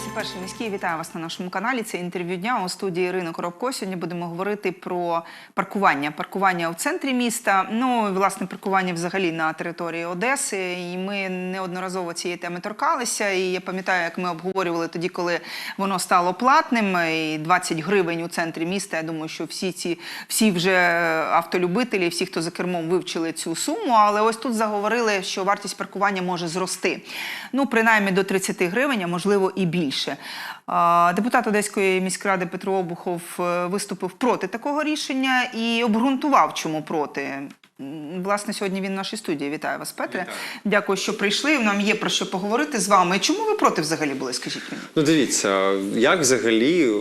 Одесі перший міський. Вітаю вас на нашому каналі. Це інтерв'ю дня у студії Ірини Коробко. Сьогодні будемо говорити про паркування. Паркування у центрі міста. Ну і власне паркування взагалі на території Одеси. І ми неодноразово цієї теми торкалися. І я пам'ятаю, як ми обговорювали тоді, коли воно стало платним. І 20 гривень у центрі міста. Я думаю, що всі ці всі вже автолюбителі, всі, хто за кермом вивчили цю суму. Але ось тут заговорили, що вартість паркування може зрости. Ну, принаймні до 30 гривень, а можливо і більше. А, Депутат Одеської міськради Петро Обухов е, виступив проти такого рішення і обґрунтував, чому проти. Власне, сьогодні він в нашій студії. Вітаю вас, Петре. Дякую, що прийшли. Нам є про що поговорити з вами. Чому ви проти взагалі були? Скажіть мені. Ну, дивіться, як взагалі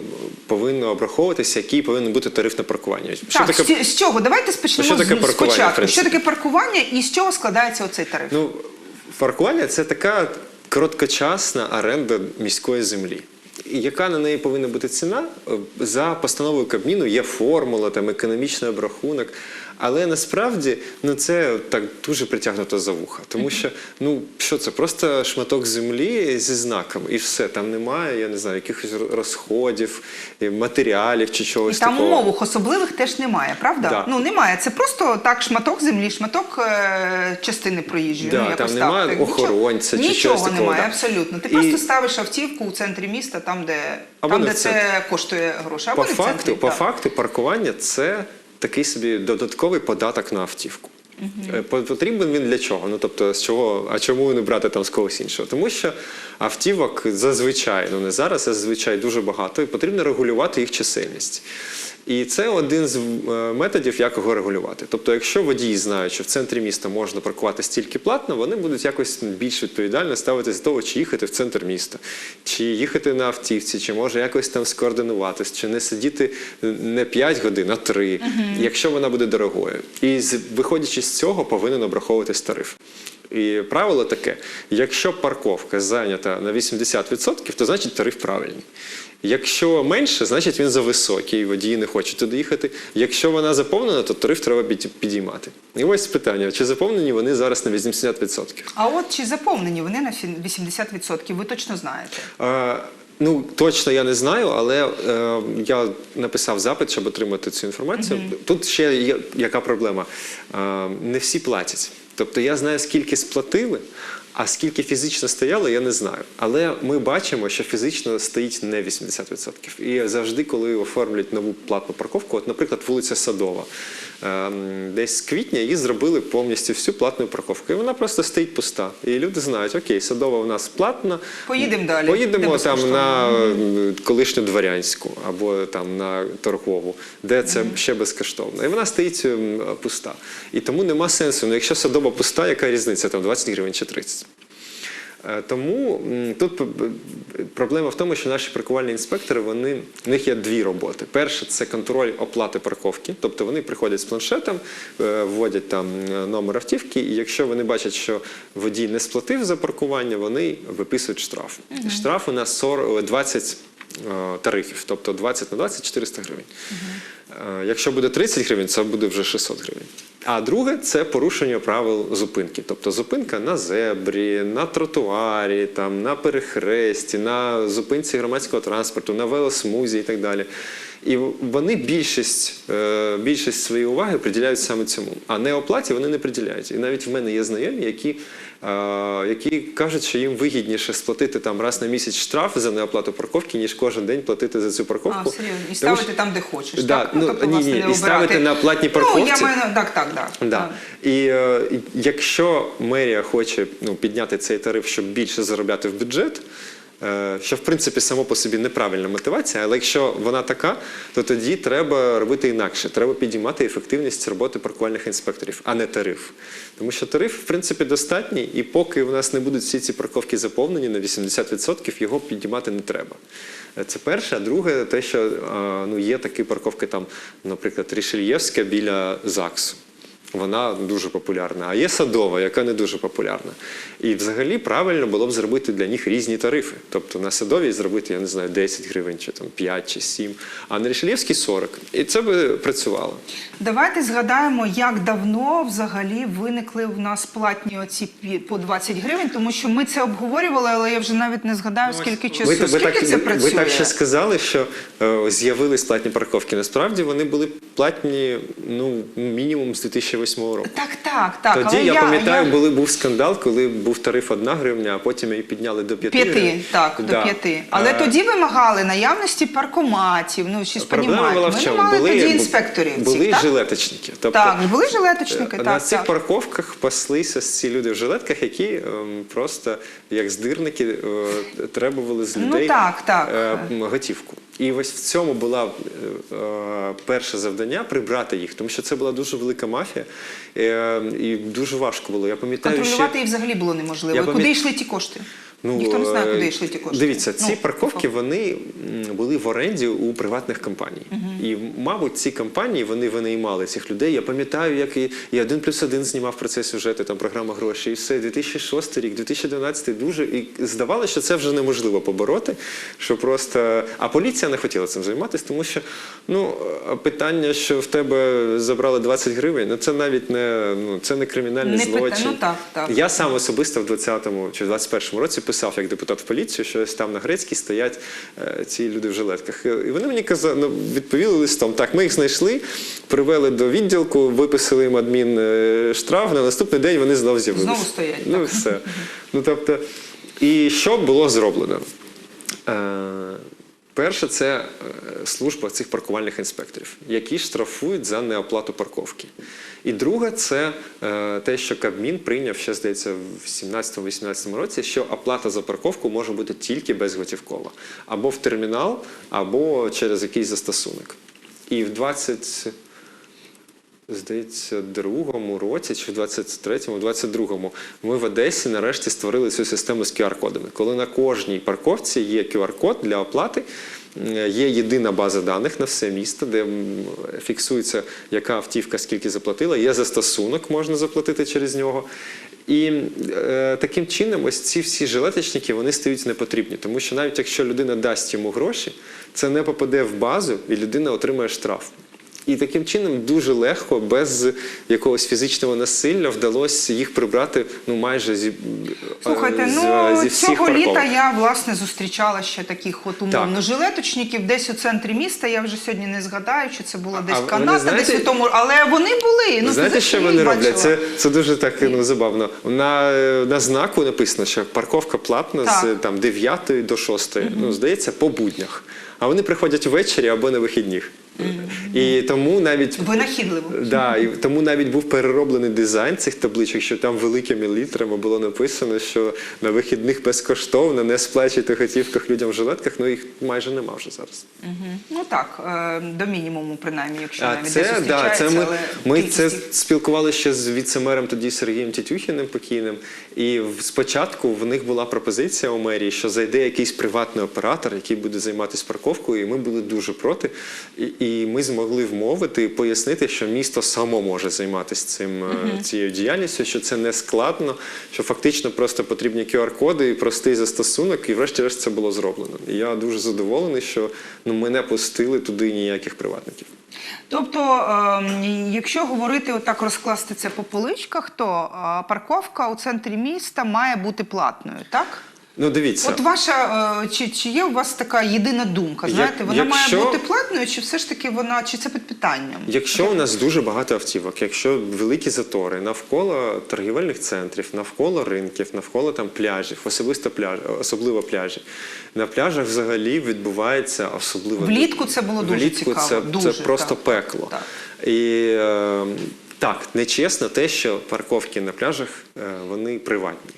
повинно обраховуватися, який повинен бути тариф на паркування? Що так, з- з чого? Давайте спочнемо Що таке спочатку. Що таке паркування і з чого складається оцей тариф? Ну, паркування це така короткочасна оренда міської землі. Яка на неї повинна бути ціна? Е, За постановою Кабміну є формула, там економічний обрахунок. Але насправді ну це так дуже притягнуто за вуха. Тому що ну що це? Просто шматок землі зі знаком, і все. Там немає, я не знаю, якихось розходів, матеріалів чи І чогось там такого. умовах особливих теж немає, правда? Да. Ну немає. Це просто так шматок землі, шматок е, частини проїжджої. Да, ну, там немає Так, нічого- охоронця чи Нічого щось такого, немає, да. абсолютно. Ти І- просто ставиш автівку у центрі міста, там, де, Або там, де це коштує гроші. Або По не в центрі, факту, по так. факту, паркування це такий собі додатковий податок на автівку. Е, Потрібен він для чого? Ну тобто, з чого, а чому не брати там з когось іншого? Тому що автівок зазвичай, ну не зараз, а зазвичай дуже багато, і потрібно регулювати їх чисельність. І це один з е, методів, як його регулювати. Тобто, якщо водії знають, що в центрі міста можна паркувати стільки платно, вони будуть якось більш відповідально ставитися до того, чи їхати в центр міста, чи їхати на автівці, чи може якось там скоординуватись, чи не сидіти не 5 годин, а 3, якщо вона буде дорогою. І виходячи з цього, повинен обраховуватись тариф. І правило таке: якщо парковка зайнята на 80%, то значить тариф правильний. Якщо менше, значить він зависокий, водії не хочуть туди їхати. Якщо вона заповнена, то тариф треба підіймати. І ось питання: чи заповнені вони зараз на 80%? А от чи заповнені вони на фін- 80%? Ви точно знаєте. Ну, точно я не знаю, але е, я написав запит, щоб отримати цю інформацію. Тут ще є яка проблема. Е, не всі платять. Тобто я знаю, скільки сплатили, а скільки фізично стояло, я не знаю. Але ми бачимо, що фізично стоїть не 80%. І завжди, коли оформлять нову платну парковку, от, наприклад, вулиця Садова, ем, десь з квітня її зробили повністю всю платну парковку. І вона просто стоїть пуста. І люди знають, окей, Садова у нас платна. Поїдемо далі. Поїдемо Де там на колишню дворянську або там на торгову, де це ще безкоштовно. І вона стоїть пуста. І тому нема сенсу. Ну, якщо садоба пуста, яка різниця? Там 20 гривень чи 30. Е, Тому тут проблема в тому, що наші паркувальні інспектори, вони, в них є дві роботи. Перше це контроль оплати парковки, тобто вони приходять з планшетом, е, вводять там е, номер автівки, і якщо вони бачать, що водій не сплатив за паркування, вони виписують штраф. Штраф у нас 40, 20 е, тарифів, тобто 20 на 20 – 400 гривень. Е, Якщо буде 30 гривень, це буде вже 600 гривень. А друге це порушення правил зупинки. Тобто зупинка на зебрі, на тротуарі, там, на перехресті, на зупинці громадського транспорту, на велосмузі і так далі. І вони більшість, е, більшість своєї уваги приділяють саме цьому. А не оплаті вони не приділяють. І навіть в мене є знайомі, які, які кажуть, що їм вигідніше сплатити там раз на місяць штраф за неоплату парковки, ніж кожен день платити за цю парковку. А, серйозно. І ставити що- там, де хочеш. Да, так? ну, тобто, ні, власне, ні, не і ставити на платні парковці. Ну, я маю, так, так, так. Да. Так. І е, якщо мерія хоче ну, підняти цей тариф, щоб більше заробляти в бюджет, е, що в принципі само по собі неправильна мотивація, але якщо вона така, то тоді треба робити інакше. Треба підіймати ефективність роботи паркувальних інспекторів, а не тариф. Тому що тариф, в принципі, достатній, і поки у нас не будуть всі ці парковки заповнені на 80%, його підіймати не треба. Е, Це перше, а друге, те, що е, ну, є такі парковки, там, наприклад, Рішельєвська біля ЗАГСу. Вона дуже популярна, а є садова, яка не дуже популярна. І взагалі правильно було б зробити для них різні тарифи. Тобто на садовій зробити, я не знаю, 10 гривень, чи там 5 чи 7, а на Рішелєвській 40. І це би працювало. Давайте згадаємо, як давно взагалі виникли в нас платні оці по 20 гривень, тому що ми це обговорювали, але я вже навіть не згадаю, скільки часу. Ви, ви, скільки так, це ви, працює? ви так ще сказали, що е, з'явились платні парковки. Насправді вони були платні ну, мінімум з 2008 року. Так, так, так. Тоді але я, пам'ятаю, я... були був скандал, коли був тариф 1 гривня, а потім її підняли до 5 П'яти, гривень. так, Да. до п'яти. Але Е, тоді вимагали наявності паркоматів. Ну, ж Проблема понімають. була Ми не чому? мали Були, тоді інспекторів. цих, були так? жилеточники. Тобто, Так, були жилеточники, е, так. на цих так. парковках паслися ці люди в жилетках, які ем, просто як здирники е, требували з Ну, людей так, так. е, м, готівку. І ось в цьому була е, е, перше завдання прибрати їх, тому що це була дуже велика мафія, е, і дуже важко було. Я пам'ятаю, ще... її взагалі було неможливо. Я Куди йшли ті кошти? Ну, Ніхто не знає, е, куди йшли ті кошти. Дивіться, ці Ну, парковки вони були в оренді у приватних компаній. І, мабуть, ці компанії вони винаймали цих людей. Я пам'ятаю, як і, і один плюс один знімав про це сюжети, там програма гроші, і все. 2006 рік, 2012 дуже. І здавалося, що це вже неможливо побороти. Що просто... А поліція не хотіла цим займатися, тому що ну, е, питання, що в тебе забрали 20 гривень, ну це навіть не, ну, це не кримінальний Не питання, ну, так, так. Я сам особисто в 20-му чи в 21-му році писав як депутат в поліцію, що ось там на Грецькій стоять е, ці люди в жилетках. І вони мені казали, ну, відповіли листом, так, ми їх знайшли, привели до відділку, виписали їм адмін е, штраф, на наступний день вони знову з'явилися. Знову стоять, Ну, все. Ну, тобто, і що було зроблено? Перше, це е, служба цих паркувальних інспекторів, які штрафують за неоплату парковки. І друге, це е, те, що Кабмін прийняв ще, здається, в 17-18 році, що оплата за парковку може бути тільки безготівкова. Або в термінал, або через якийсь застосунок. І в 20 здається, другому році чи в 23-му, 22-му ми в Одесі нарешті створили цю систему з QR-кодами. Коли на кожній парковці є QR-код для оплати, є єдина база даних на все місто, де фіксується, яка автівка скільки заплатила, є застосунок, можна заплатити через нього. І е, таким чином, ось ці всі жилеточники вони стають непотрібні, тому що навіть якщо людина дасть йому гроші, це не попаде в базу, і людина отримає штраф. І таким чином дуже легко, без якогось фізичного насилля, вдалося їх прибрати ну майже зі, Слухайте, з, ну зі всіх цього парковок. літа я власне зустрічала ще таких от умовно Так. жилеточників десь у центрі міста. Я вже сьогодні не згадаю, чи це було десь А Канада, знаєте- десь у тому, але вони були. Ну Знаєте, що вони роблять? Це, це дуже так ну, забавно. На, на знаку написано, що парковка платна з там, 9 до 6, ну, здається, по буднях. А вони приходять ввечері або на вихідних. І тому навіть Винахідливо. Да, і тому навіть був перероблений дизайн цих табличок, що там великими літерами було написано, що на вихідних безкоштовно не сплачуйте готівках людям в жилетках, ну їх майже нема вже зараз. Мгм. Ну так, е, до мінімуму, принаймні, якщо А навіть це, десь да, це ми, але ми це спілкувалися ще з віце-мером тоді Сергієм Тітюхіним покійним. І спочатку в них була пропозиція у мерії, що зайде якийсь приватний оператор, який буде займатися парковкою, і ми були дуже проти. І, і ми змогли вмовити і пояснити, що місто само може займатися цим е, цією діяльністю, що це не складно, що фактично просто потрібні QR-коди і простий застосунок, і врешті-решт це було зроблено. І я дуже задоволений, що ну, ми не пустили туди ніяких приватників. Тобто, ем, якщо говорити отак розкласти це по поличках, то е, парковка у центрі міста має бути платною, так? Ну, дивіться. От ваша е, чи, чи є у вас така єдина думка? Знаєте, вона якщо- має бути платною, чи все ж таки вона чи це під питанням? Якщо у нас дуже багато автівок, якщо великі затори навколо торгівельних центрів, навколо ринків, навколо там пляжів, особисто пляж, особливо пляжі. На пляжах взагалі відбувається особливо Влітку це було дуже Влітку цікаво, це, дуже, це просто так, пекло. так. І е, так, нечесно те, що парковки на пляжах е, вони приватні.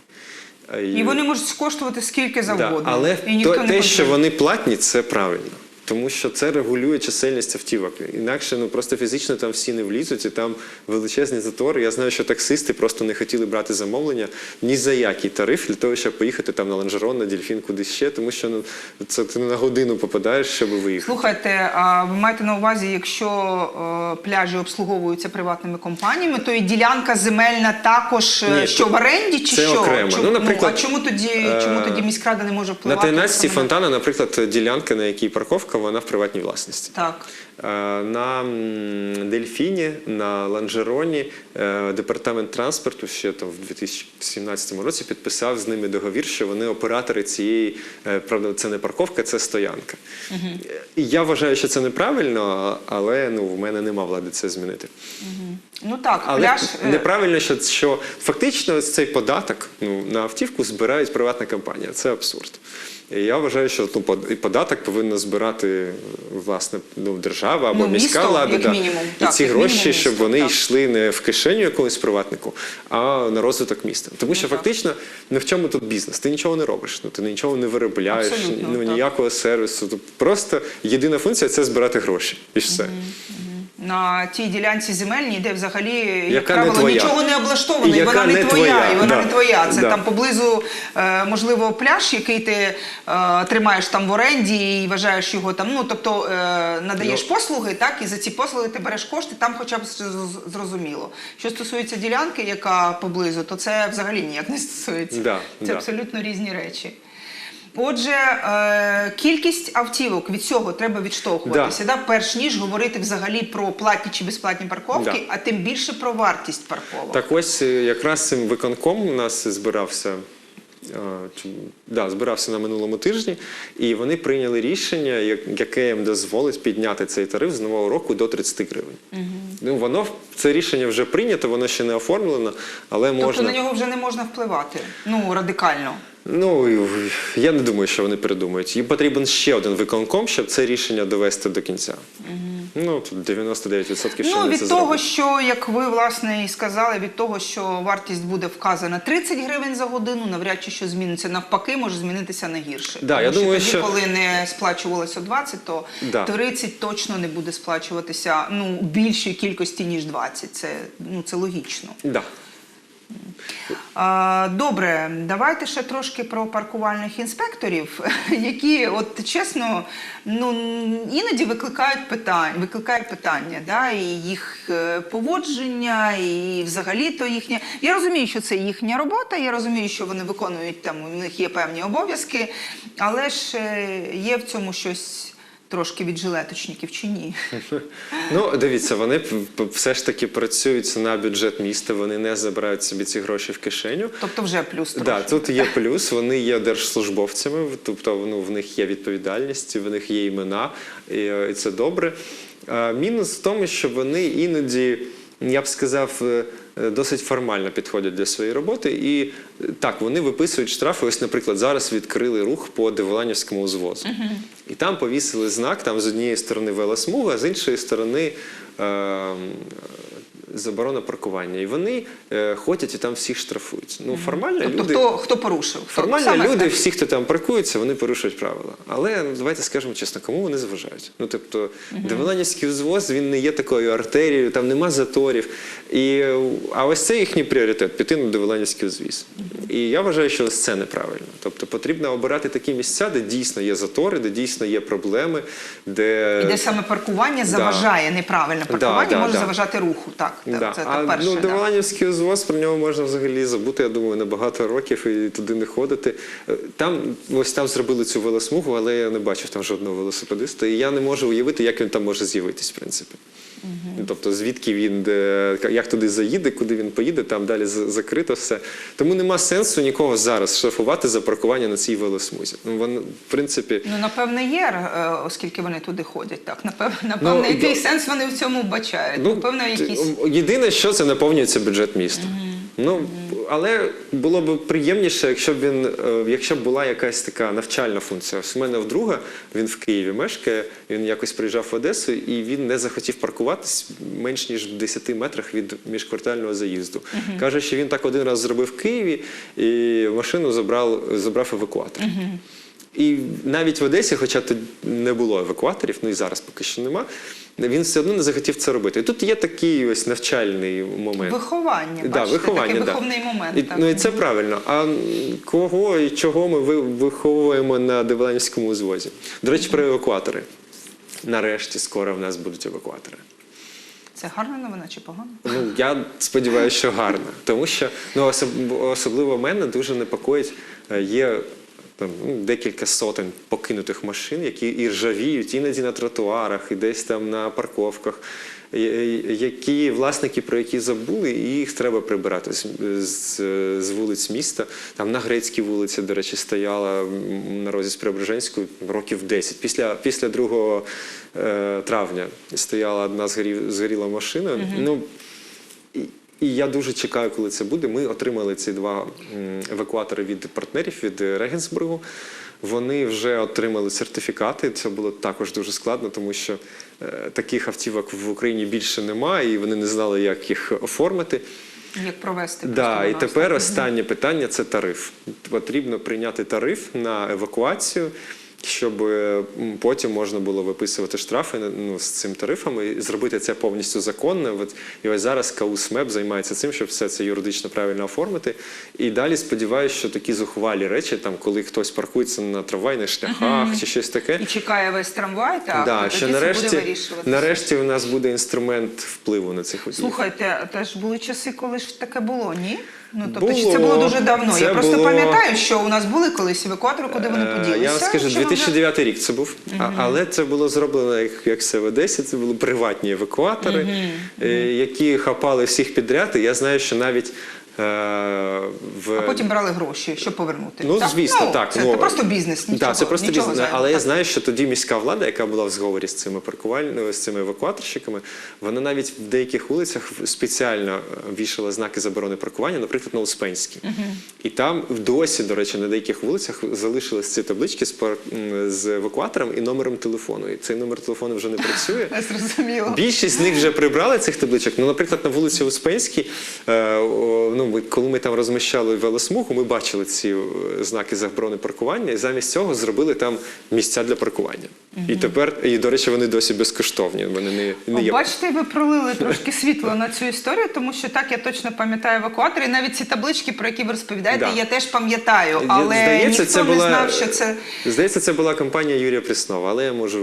І вони можуть коштувати скільки Да, завгодно. але і ніхто то, не те, що вони платні, це правильно. Тому що це регулює чисельність автівок. Інакше ну просто фізично там всі не влізуть, і там величезні затори. Я знаю, що таксисти просто не хотіли брати замовлення ні за який тариф для того, щоб поїхати там на ланжерон, на дельфін, кудись ще, тому що ну це ти на годину попадаєш, щоб виїхати. Слухайте, а ви маєте на увазі, якщо е, пляжі обслуговуються приватними компаніями, то і ділянка земельна також е, Ні, що в оренді, чи це що? окремо. Чому- Ну, наприклад, а чому тоді, е, чому тоді міськрада не може На впливати? 13 саме фонтана, наприклад, ділянка, на якій парковка, вона в приватній власності. Так. Е, На Дельфіні, на Ланжероні е, департамент транспорту ще там в 2017 році підписав з ними договір, що вони оператори цієї, е, правда, це не парковка, це стоянка. Угу. я вважаю, що це неправильно, але ну, в мене нема влади це змінити. Ну так, Але пляж. е, неправильно, що, що фактично цей податок ну, на автівку збирають приватна компанія. Це абсурд. І я вважаю, що ну, податок повинна збирати власне ну, держава або Ну, міська місто, влада. як да. мінімум. І Так, ці як гроші, мінімум щоб вони так. йшли не в кишеню якомусь приватнику, а на розвиток міста. Тому що Ну, фактично ну, в чому тут бізнес? Ти нічого не робиш, ну, ти нічого не виробляєш, Абсолютно, ну, так. ніякого сервісу. Тобто Просто єдина функція це збирати гроші. І все. На тій ділянці земельній, де взагалі, як Яка правило, нічого не облаштовано, І вона не, не твоя, твоя, і вона да. не твоя. Це Да. там поблизу, е, можливо, пляж, який ти е, тримаєш там в оренді і вважаєш його там. Ну тобто е, надаєш Ну. послуги, так і за ці послуги ти береш кошти, там хоча б зрозуміло. Що стосується ділянки, яка поблизу, то це взагалі ніяк не стосується. Да, це да. абсолютно різні речі. Отже, е, кількість автівок від цього треба відштовхуватися, да. перш ніж говорити взагалі про платні чи безплатні парковки, Да. а тим більше про вартість парковок. Так ось е, якраз цим виконком у нас збирався. Е, чи- Да, збирався на минулому тижні, і вони прийняли рішення, яке їм дозволить підняти цей тариф з нового року до 30 гривень. Ну, воно це рішення вже прийнято, воно ще не оформлено, але Тобто можна. на нього вже не можна впливати. Ну радикально. Ну я не думаю, що вони передумають. Їм потрібен ще один виконком, щоб це рішення довести до кінця. Ну тут 99% ще ну вони від того, що як ви власне і сказали, від того, що вартість буде вказана 30 гривень за годину, навряд чи що зміниться. Навпаки, може змінитися на гірше. Да, Тому я думаю, тоді, що- коли не сплачувалося 20, то Да. 30 точно не буде сплачуватися ну більшій кількості ніж 20. Це ну це логічно. Да. Добре, давайте ще трошки про паркувальних інспекторів, які, от чесно, ну іноді викликають питання, викликають питання, да, і їх е, поводження, і взагалі то їхнє. Я розумію, що це їхня робота, я розумію, що вони виконують там, у них є певні обов'язки, але ж е, є в цьому щось трошки від жилеточників чи ні? Ну, дивіться, вони все ж таки працюють на бюджет міста, вони не забирають собі ці гроші в кишеню. Тобто вже плюс трохи. Да, тут є плюс, вони є держслужбовцями, тобто ну, в них є відповідальність, в них є імена, і, це добре. Мінус в тому, що вони іноді, я б сказав, е, досить формально підходять для своєї роботи. І е, так, вони виписують штрафи. Ось, наприклад, зараз відкрили рух по Деволанівському узвозу. І там повісили знак, там з однієї сторони велосмуга, а з іншої сторони. Е, Заборона паркування, і вони е, ходять і там всіх штрафують. Ну формально Тобто люди хто, хто порушив? Формально саме люди, хто? всі, хто там паркується, вони порушують правила. Але ну, давайте скажемо чесно, кому вони заважають? Ну тобто, Деволанівський узвоз він не є такою артерією, там нема заторів. І, а ось це їхній пріоритет піти на Деволанівський узвіз. І я вважаю, що ось це неправильно. Тобто потрібно обирати такі місця, де дійсно є затори, де дійсно є проблеми, де І де саме паркування заважає неправильне паркування, да, може да. заважати руху. Так, Да. так це, це а перше. ну, да. Деволанівський узвоз, про нього можна взагалі забути, я думаю, на багато років і туди не ходити. Е, Там, ось там зробили цю велосмугу, але я не бачив там жодного велосипедиста. І я не можу уявити, як він там може з'явитись, в принципі. Тобто, звідки він, де, як туди заїде, куди він поїде, там далі закрито все. Тому нема сенсу нікого зараз штрафувати за паркування на цій велосмузі. Ну, вони в принципі, Ну, напевне, є, е, оскільки вони туди ходять. Так, напевне, напевне, Ну, який до- сенс вони в цьому вбачають? Ну, напевне, якісь. Єдине, що це наповнюється бюджет міста. Ну, але було б приємніше, якщо б він, е, якщо б була якась така навчальна функція. У мене вдруга, він в Києві мешкає, він якось приїжджав в Одесу, і він не захотів паркуватись менш ніж в 10 метрах від міжквартального заїзду. Каже, що він так один раз зробив в Києві, і машину забрав, забрав евакуатор. І навіть в Одесі, хоча тут не було евакуаторів, ну і зараз поки що нема, він все одно не захотів це робити. І тут є такий ось навчальний момент. Виховання, Да, бачите, виховання, такий да. виховний момент. І, так. ну і це правильно. А кого і чого ми виховуємо на Девеланівському узвозі? До речі, про евакуатори. Нарешті скоро в нас будуть евакуатори. Це гарна новина чи погана? Ну я сподіваюся, що гарно, тому що ну особливо мене дуже непокоїть. е, Є там ну, декілька сотень покинутих машин, які і ржавіють іноді на тротуарах, і десь там на парковках. Які власники про які забули, і їх треба прибирати з, з, з вулиць міста. Там на Грецькій вулиці, до речі, стояла на розі з Преображенською років 10. Після, після 2 е, травня стояла одна згорів, згоріла машина. Ну, і, я дуже чекаю, коли це буде. Ми отримали ці два евакуатори від партнерів від Регенсбургу. Вони вже отримали сертифікати. Це було також дуже складно, тому що е, таких автівок в Україні більше немає, і вони не знали, як їх оформити. Як провести? Да, і тепер останнє питання це тариф. Потрібно прийняти тариф на евакуацію, щоб е, потім можна було виписувати штрафи ну, з цим тарифом і зробити це повністю законно. От, і ось зараз КАУС МЕП займається цим, щоб все це юридично правильно оформити. І далі сподіваюся, що такі зухвалі речі, там, коли хтось паркується на трамвайних шляхах чи щось таке. І чекає весь трамвай, так? да, і що нарешті, буде вирішувати. нарешті у нас буде інструмент впливу на цих водіїв. Слухайте, теж були часи, коли ж таке було, ні? Ну тобто Було. це було дуже давно. Я просто було- пам'ятаю, що у нас були колись евакуатори, куди вони Е, поділися. Я вам скажу, що вже- 2009 рік це був, а, але це було зроблено як, як це в Одесі. Це були приватні евакуатори, угу. які хапали всіх підряд. І я знаю, що навіть в А потім брали гроші, щоб повернути. Ну, так? звісно, ну, так. Це, ну, це просто бізнес, нічого. Да, це просто нічого бізнес. Але я знаю, що тоді міська влада, яка була в зговорі з цими паркувальними, з цими евакуаторщиками, вона навіть в деяких вулицях спеціально е, вішала знаки заборони паркування, наприклад, на Успенській. І там досі, до речі, на деяких вулицях залишились ці таблички з, пар- з евакуатором і номером телефону. І цей номер телефону вже не працює. Я зрозуміла. Більшість з них вже прибрали цих табличок. Ну, наприклад, на вулиці Успенській, е, ну, ми- коли ми там розміщали велосмугу, ми бачили ці е, знаки заборони паркування, і замість цього зробили там місця для паркування. І тепер, і до речі, вони досі безкоштовні. Вони не, не О, є. Бачите, ви пролили трошки світло на цю історію, тому що так я точно пам'ятаю евакуатори. І навіть ці таблички, про які ви розповідаєте, Да. я теж пам'ятаю. Але ніхто не знав, що це. Здається, це була компанія Юрія Преснова, але я можу,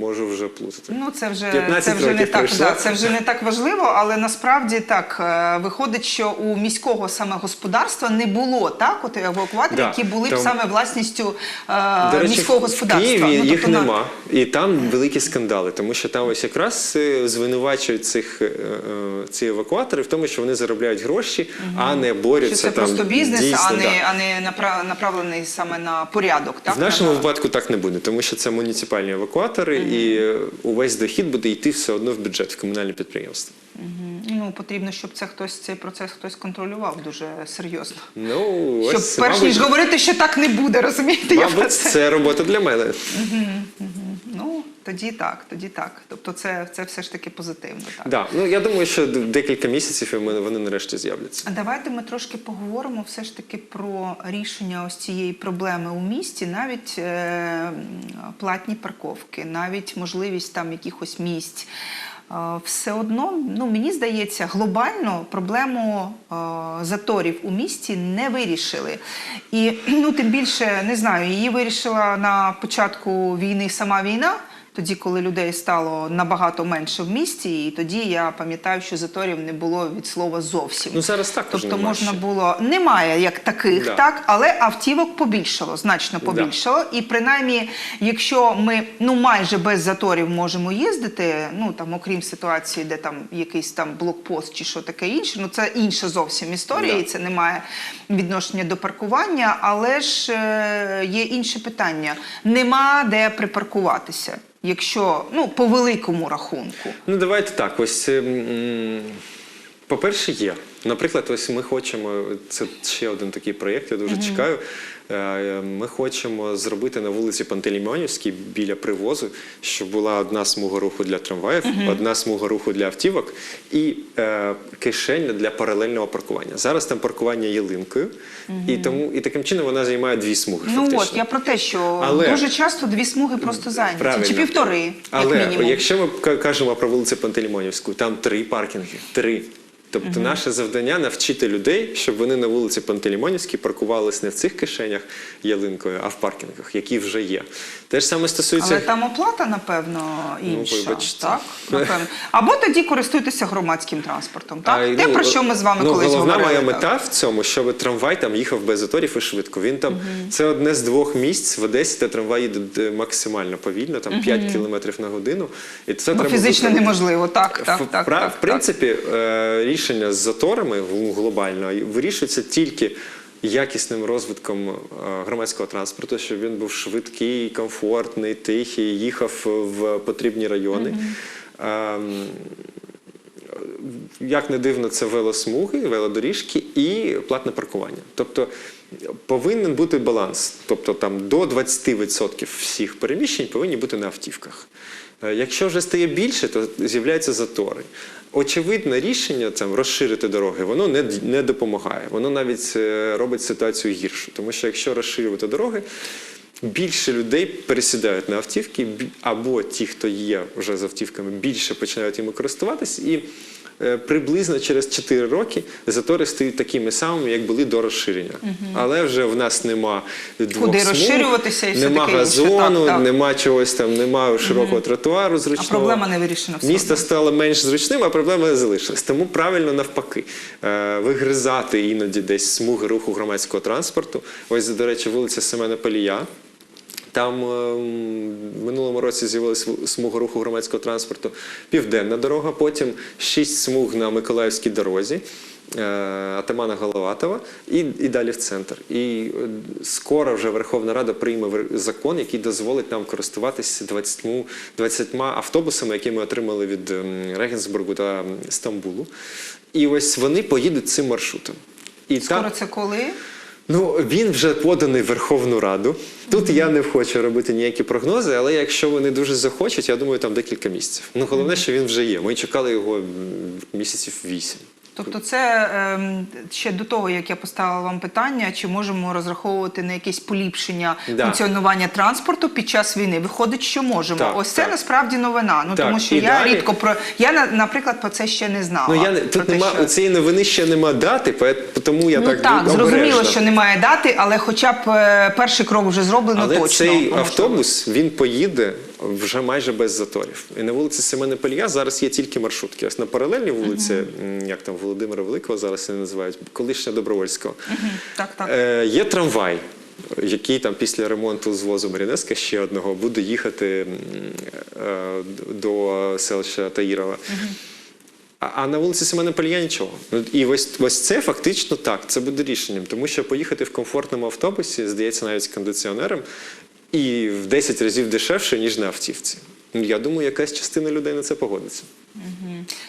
можу вже плутати. Ну, це вже, 15 це вже не так, да, це вже не так важливо, але насправді так е, виходить, що у міського саме господарства не було так, от евакуаторів, Да, які були б саме власністю е, До речі, міського в господарства. Києві Ну, їх тобто на- нема. І там великі скандали, тому що там ось якраз е, звинувачують цих, е, е, ці евакуатори в тому, що вони заробляють гроші, а не борються Що це там. просто бізнес, дійсно, а не, да. а не направлений саме на порядок. Так? В нашому випадку так не буде, тому що це муніципальні евакуатори, і е, увесь дохід буде йти все одно в бюджет, в комунальне підприємство. Ну, потрібно, щоб це хтось цей процес хтось контролював дуже серйозно. Ну, Щоб ось, перш ніж мабуть, говорити, що так не буде, розумієте? я про мабуть, це. це робота для мене. Ну, тоді так, тоді так. Тобто це, це все ж таки позитивно. Так. Да. Ну, я думаю, що декілька місяців і вони нарешті з'являться. А давайте ми трошки поговоримо все ж таки про рішення ось цієї проблеми у місті, навіть е, платні парковки, навіть можливість там якихось місць. Все одно, ну мені здається, глобально проблему заторів у місті не вирішили. І ну тим більше не знаю, її вирішила на початку війни сама війна. Тоді, коли людей стало набагато менше в місті, і тоді я пам'ятаю, що заторів не було від слова зовсім. Ну, зараз також тобто нема можна ще. було немає як таких, Да. так але автівок побільшало, значно Да. побільшало. І принаймні, якщо ми ну майже без заторів можемо їздити, ну там окрім ситуації, де там якийсь там блокпост чи що таке інше, ну це інша зовсім історія, Да. і це не має відношення до паркування. Але ж е, є інше питання: нема де припаркуватися. Якщо ну по великому рахунку, Ну, давайте так. Ось, ем, по-перше, є. Наприклад, ось ми хочемо, це ще один такий проєкт, я дуже чекаю. Е, Ми хочемо зробити на вулиці Пантелеймонівській біля привозу, щоб була одна смуга руху для трамваїв, одна смуга руху для автівок і е, кишеня для паралельного паркування. Зараз там паркування ялинкою, і тому і таким чином вона займає дві смуги. Ну фактично. от я про те, що Але- дуже часто дві смуги просто зайняті, Правильно. чи півтори, як Але мінімум. якщо ми кажемо про вулицю Пантелеймонівську, там три паркінги. Три. Тобто наше завдання навчити людей, щоб вони на вулиці Пантелеймонівській паркувались не в цих кишенях ялинкою, а в паркінгах, які вже є. Те ж саме стосується. Але там оплата, напевно, інша. Ну, вибачте. так? Напевно. Або тоді користуйтеся громадським транспортом. Так? А, Те, ну, про що ми з вами ну, колись головна говорили. моя так. мета в цьому, щоб трамвай там їхав без заторів і швидко. Він там це одне з двох місць в Одесі, де трамвай їде максимально повільно, там 5 кілометрів на годину. І це Бо треба фізично бути- неможливо. Так, так, в, так, пра- так, в принципі, е, рішення з заторами глобально вирішується тільки якісним розвитком е, громадського транспорту, щоб він був швидкий, комфортний, тихий, їхав в потрібні райони. Ем, як не дивно, це велосмуги, велодоріжки і платне паркування. Тобто повинен бути баланс. Тобто там до 20% всіх переміщень повинні бути на автівках. Е, Якщо вже стає більше, то з'являються затори. Очевидне рішення там розширити дороги, воно не, не допомагає. Воно навіть е, робить ситуацію гіршу. Тому що якщо розширювати дороги, більше людей пересідають на автівки, або ті, хто є вже з автівками, більше починають іми користуватись, і приблизно через 4 роки затори стають такими самими, як були до розширення. Але вже в нас нема двох Куди смуг, розширюватися і все нема таке газону, Так, так. нема чогось там, нема широкого тротуару А проблема не вирішена все Місто стало менш зручним, а проблема залишилась. Тому правильно навпаки, е, вигризати іноді десь смуги руху громадського транспорту. Ось, до речі, вулиця Семена Палія. Там е, в минулому році з'явилася смуга руху громадського транспорту, південна дорога, потім шість смуг на Миколаївській дорозі. е, Атамана Головатова і, і далі в центр. І е, скоро вже Верховна Рада прийме закон, який дозволить нам користуватися 20, 20 автобусами, які ми отримали від Регенсбургу та Стамбулу. І ось вони поїдуть цим маршрутом. І Скоро це коли? Ну, він вже поданий в Верховну Раду. Тут я не хочу робити ніякі прогнози, але якщо вони дуже захочуть, я думаю, там декілька місяців. Ну, головне, що він вже є. Ми чекали його місяців вісім. Тобто, це ем, ще до того, як я поставила вам питання, чи можемо розраховувати на якесь поліпшення Да. функціонування транспорту під час війни? Виходить, що можемо. Так, Ось це так. насправді новина. Ну Так, тому що і я далі- рідко про я на- наприклад про це ще не знала. Ну, я не, Про тут те, нема, що- у цієї новини ще нема дати, тому я Ну так, так, обережно. зрозуміло, що немає дати, але хоча б е, перший крок вже зроблено Але точно. цей автобус він поїде вже майже без заторів. І на вулиці Семена Палія зараз є тільки маршрутки. Ось на паралельній вулиці, як там Володимира Великого зараз вони називають, колишня Добровольського. Мгм, Так, так. Е, є трамвай, який там після ремонту звозу Марінеска ще одного буде їхати е, до селища Таїрова. А, а на вулиці Семена Палія нічого. Ну, і ось, ось це фактично так, це буде рішенням, тому що поїхати в комфортному автобусі, здається, навіть з кондиціонером, і в 10 разів дешевше, ніж на автівці. Я думаю, якась частина людей на це погодиться.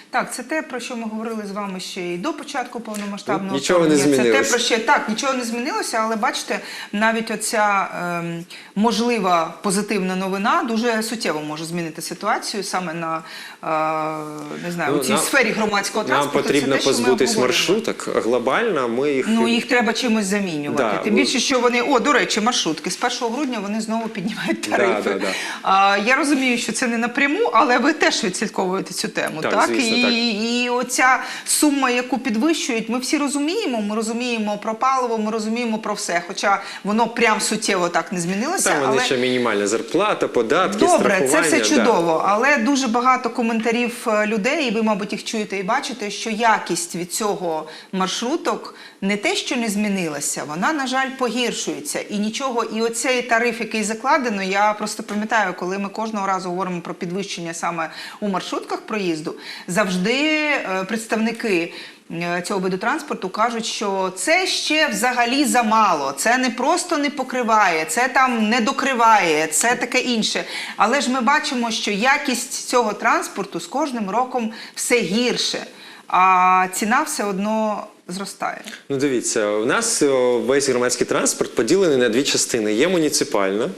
Так, це те, про що ми говорили з вами ще і до початку повномасштабного нічого не вторгнення. Це те, про що так, нічого не змінилося, але бачите, навіть оця ем, можлива позитивна новина дуже суттєво може змінити ситуацію саме на е, не знаю, Ну, у цій нам- сфері громадського Нам транспорту. потрібно це те, позбутись маршруток. Глобально ми їх Ну, їх треба чимось замінювати. Да, Тим ну- більше, що вони, о, до речі, маршрутки. З 1 грудня вони знову піднімають Да, тарифи. да, да. А, я розумію, що це не напряму, але ви теж відслідковуєте цю тему. Так, Так, звісно, і, так. і оця сума, яку підвищують, ми всі розуміємо. Ми розуміємо про паливо, ми розуміємо про все. Хоча воно прям суттєво так не змінилося. Там вони але... ще мінімальна зарплата, податки, Добре, це все все да. чудово, але дуже багато коментарів е, людей, і ви, мабуть, їх чуєте і бачите, що якість від цього маршруток не те, що не змінилася, вона, на жаль, погіршується. І нічого, і оцей тариф, який закладено, я просто пам'ятаю, коли ми кожного разу говоримо про підвищення саме у маршрутках проїзду, завжди е, представники. е, Цього виду транспорту кажуть, що це ще взагалі замало. Це не просто не покриває, це там не докриває, це таке інше. Але ж ми бачимо, що якість цього транспорту з кожним роком все гірше. а ціна все одно зростає. Ну, дивіться, у нас весь громадський транспорт поділений на дві частини. Є муніципальна,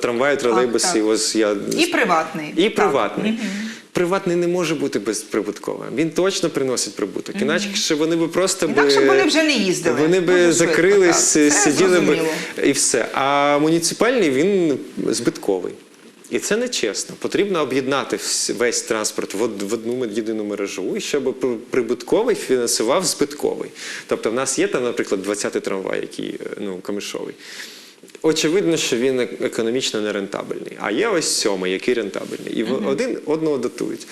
трамваї, тролейбуси. так. Ось я І приватний. і Так. приватний. Приватний не може бути безприбутковим. Він точно приносить прибуток. Інакше вони би просто Інакше би, вони вже не їздили. Вони би Дуже закрились. Сиділи би і все. А муніципальний він збитковий. І це не чесно. Потрібно об'єднати весь транспорт в одну єдину мережу, і щоб прибутковий фінансував збитковий. Тобто, в нас є там, наприклад, 20-й трамвай, який е, ну, камішовий. Очевидно, що він ек- економічно нерентабельний. А є ось сьомий, який рентабельний. І в- один одного дотують.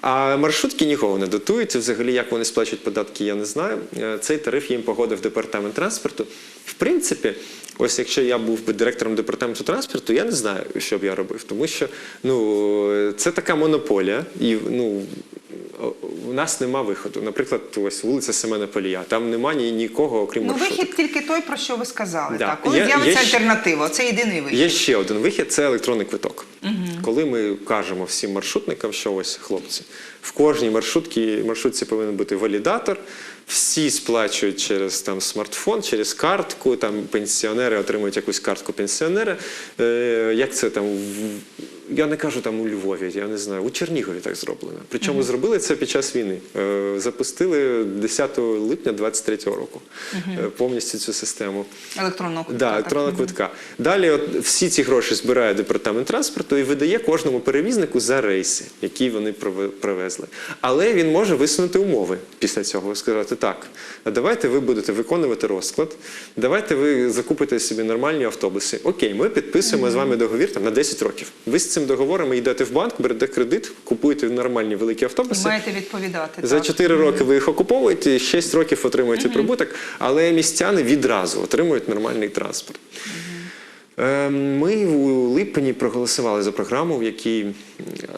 А маршрутки нікого не дотують. Взагалі, як вони сплачують податки, я не знаю. Е, Цей тариф їм погодив департамент транспорту. В принципі, ось якщо я був би директором департаменту транспорту, я не знаю, що б я робив. Тому що ну, це така монополія. І ну, у нас нема виходу. Наприклад, ось вулиця Семена Полія. Там нема ні, нікого, окрім Ну, маршруток. вихід тільки той, про що ви сказали. Да. Так. Коли Є- з'явиться є ще- альтернатива, це єдиний вихід. Є ще один вихід це електронний квиток. Коли ми кажемо всім маршрутникам, що ось хлопці, в кожній маршрутці, маршрутці повинен бути валідатор. Всі сплачують через там смартфон, через картку. Там пенсіонери отримують якусь картку пенсіонера. Е, як це там в- я не кажу там у Львові, я не знаю, у Чернігові так зроблено. Причому зробили це під час війни. Е, запустили 10 липня 23-го року е, повністю цю систему. Електронного квитка. Да, так. електронна квитка. Далі от, всі ці гроші збирає департамент транспорту і видає кожному перевізнику за рейси, які вони привезли. Але він може висунути умови після цього. Сказати так, давайте ви будете виконувати розклад, давайте ви закупите собі нормальні автобуси. Окей, ми підписуємо з вами договір там, на 10 років. Ви з цим договором йдете в банк, берете кредит, купуєте нормальні великі І автобуси. маєте відповідати. За так. 4 роки ви їх окуповуєте, 6 років отримуєте прибуток, але містяни відразу отримують нормальний транспорт. Е, Ми у липні проголосували за програму, в якій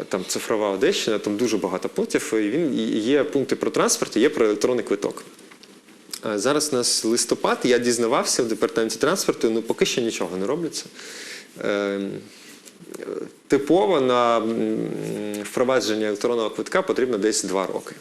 там цифрова Одещина, там дуже багато пунктів. І він є пункти про транспорт, і є про електронний квиток. Е, Зараз у нас листопад, я дізнавався в департаменті транспорту, ну поки що нічого не робляться. Типово на впровадження електронного квитка потрібно десь 2 роки.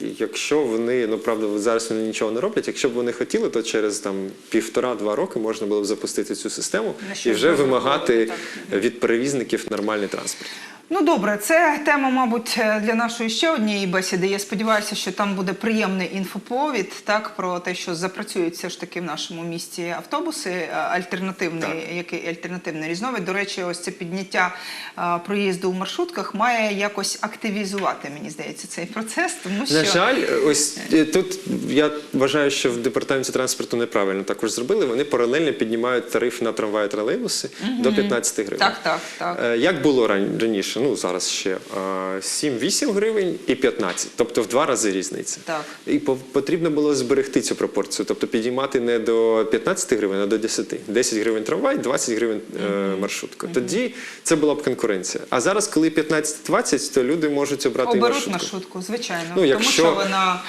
І Якщо вони, ну правда, зараз вони нічого не роблять. Якщо б вони хотіли, то через там півтора-два роки можна було б запустити цю систему і вже вимагати від перевізників нормальний транспорт. Ну добре, це тема, мабуть, для нашої ще однієї бесіди. Я сподіваюся, що там буде приємний інфоповід, так про те, що запрацюють все ж таки в нашому місті автобуси. е, Альтернативний, який альтернативний різновид. До речі, ось це підняття е, проїзду у маршрутках має якось активізувати, мені здається, цей процес, тому що На жаль, ось е, тут я вважаю, що в департаменті транспорту неправильно також зробили. Вони паралельно піднімають тариф на трамваї тролейбуси до 15 гривень. так, так, так. Е, Як було ран- ну зараз ще е, 7-8 гривень і 15, тобто в два рази різниця. Так. І по- потрібно було зберегти цю пропорцію, тобто підіймати не до 15 гривень, а до 10. 10 гривень трамвай, 20 гривень е, маршрутка. Тоді це була б конкуренція. А зараз, коли 15-20, то люди можуть обрати Оберуть маршрутку. маршрутку, звичайно. Ну, Тому що вона.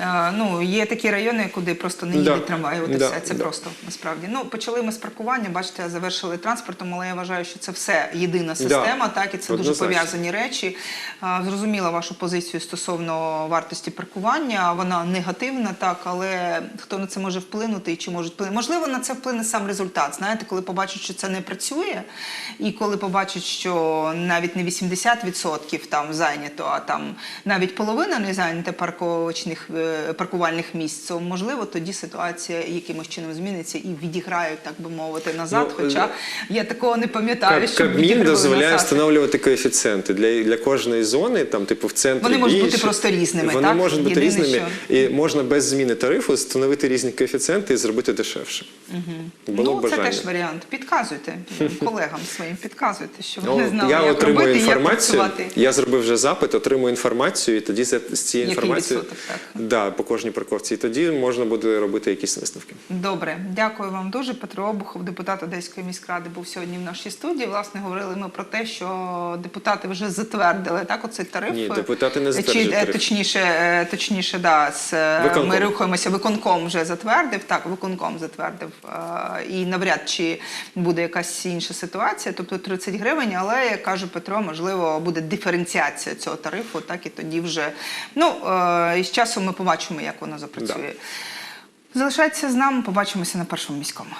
Е, Ну, є такі райони, куди просто не їде Да. трамвай. От і Да, все. Це да. просто насправді. Ну, почали ми з паркування, бачите, завершили транспортом, але я вважаю, що це все єдина система, так, і це дуже пов'язані речі. Е, Зрозуміла вашу позицію стосовно вартості паркування. Вона негативна, так, але хто на це може вплинути і чи можуть вплинути? Можливо, на це вплине сам результат. Знаєте, коли побачать, що це не працює, і коли побачать, що навіть не 80% там зайнято, а там навіть половина не зайнята парковочних е, паркувальних місць, то можливо тоді ситуація якимось чином зміниться і відіграють, так би мовити, назад. Ну, Хоча я такого не пам'ятаю, що Кабмін дозволяє встановлювати коефіцієнти для, для кожної зони, там, типу, в центрі. Вони можуть бути просто різними, Вони так? можуть бути Єдине, різними, і можна без зміни тарифу встановити різні коефіцієнти і зробити дешевше. Було ну, б це теж варіант. Підказуйте колегам своїм, підказуйте, що Ну, вони знали, я як отримую робити, інформацію. працювати. Я зробив вже запит, отримую інформацію, і тоді з з цією Да, по кожній парковці. І тоді можна буде робити якісь висновки. Добре, дякую вам дуже. Петро Обухов, депутат Одеської міськради, був сьогодні в нашій студії. Власне, говорили ми про те, що депутати вже затвердили так, оцей тариф. Ні, депутати не Чи, затверджують е, тариф. Точніше, е, точніше, да, з, е, Виконком. ми рухаємося. Виконком вже затвердив. Так, виконком затвердив. е, І навряд чи буде якась інша ситуація. Тобто 30 гривень, але як каже Петро, можливо, буде диференціація цього тарифу. Так і тоді вже ну е, і з часом ми побачимо, як воно запрацює. Залишайтеся з нами. Побачимося на першому міському.